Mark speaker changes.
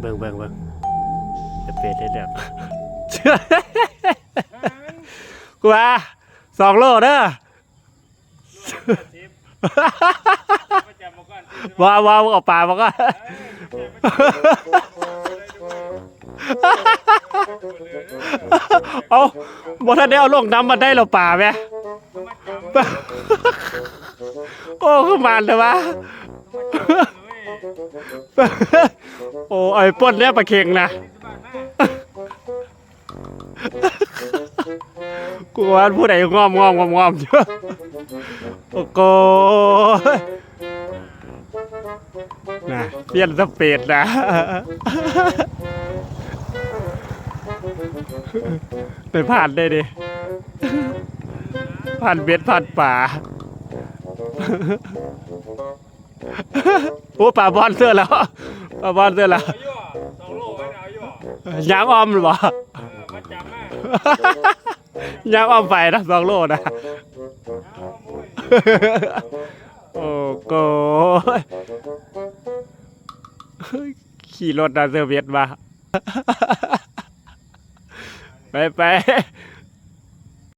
Speaker 1: เบิ่งเบิ่งจะเป็ดได้เด้อกูว่าสองโลเด้อ
Speaker 2: ประจำมาก่อน
Speaker 1: ว้าวว้าวเอาปลามาก็เอาบ่ทันได้เอาลงน้ำมาได้เราป่าไหมโอ้คือมันเลยวะ โอ้ไอ้ป้นเนี่ปลาเค็งนะกูว่าผู้ใดงอมงอมงอมงอมอยู่โอ้โกนะเปลี่ยนสเปดนะไปผ่านได้ดิผ่านเบ็ดผ่านป่า โอ้ป่าบอลเสื้อแล้วป่าบอลเสื้อแล้ว
Speaker 2: อาอยู่สองโลไว้นะอาอยู่
Speaker 1: ยางอ้อมหรือเปล่า
Speaker 2: ประจำมาก
Speaker 1: ยางอ้อมไปนะสองโลนะโอ้โกขี่รถนาเซอร์เวียตมา ไปไป